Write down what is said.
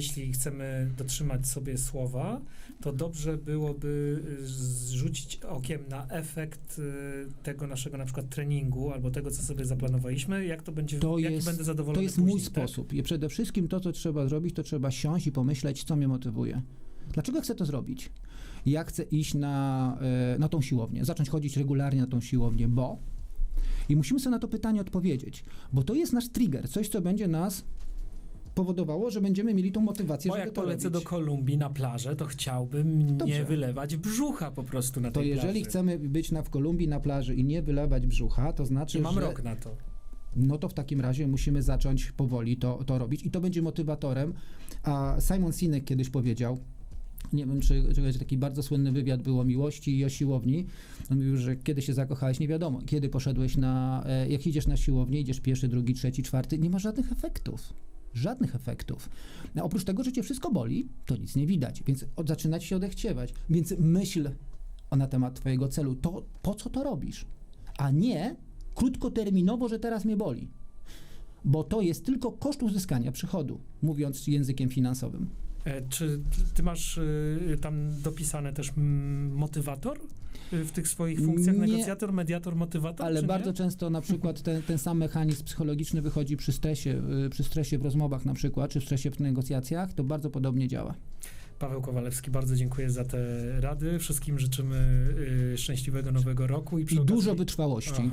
jeśli chcemy dotrzymać sobie słowa, to dobrze byłoby y, zrzucić okiem na efekt y, tego naszego na przykład treningu albo tego, co sobie zaplanowaliśmy, jak to będzie, To jaki jest- będę zadowolony To jest później, mój tak? sposób. I przede wszystkim to, co trzeba zrobić, to trzeba siąść i pomyśleć, co mnie motywuje. Dlaczego chcę to zrobić? Ja chcę iść na, e, na tą siłownię, zacząć chodzić regularnie na tą siłownię, bo. I musimy sobie na to pytanie odpowiedzieć, bo to jest nasz trigger, coś, co będzie nas powodowało, że będziemy mieli tą motywację, Bo żeby jak to polecę robić. do Kolumbii na plażę, to chciałbym Dobrze. nie wylewać brzucha po prostu na To tej jeżeli plaży. chcemy być na, w Kolumbii na plaży i nie wylewać brzucha, to znaczy, I mam że rok na to. no to w takim razie musimy zacząć powoli to, to robić i to będzie motywatorem. A Simon Sinek kiedyś powiedział, nie wiem, czy, czy taki bardzo słynny wywiad był o miłości i o siłowni. On mówił, że kiedy się zakochałeś, nie wiadomo. Kiedy poszedłeś na, e, jak idziesz na siłownię, idziesz pierwszy, drugi, trzeci, czwarty, nie ma żadnych efektów. Żadnych efektów. No, oprócz tego, że cię wszystko boli, to nic nie widać, więc od, zaczyna ci się odechciewać. Więc myśl na temat twojego celu. To, po co to robisz? A nie krótkoterminowo, że teraz mnie boli. Bo to jest tylko koszt uzyskania przychodu, mówiąc językiem finansowym. E, Czy ty masz y, tam dopisane też mm, motywator y, w tych swoich funkcjach? Nie. Negocjator, mediator, motywator? Ale bardzo nie? często na przykład ten, ten sam mechanizm psychologiczny wychodzi przy stresie, przy stresie w rozmowach na przykład, czy w stresie w negocjacjach, to bardzo podobnie działa. Paweł Kowalewski, bardzo dziękuję za te rady. Wszystkim życzymy szczęśliwego nowego roku i, przy I okazji... dużo wytrwałości.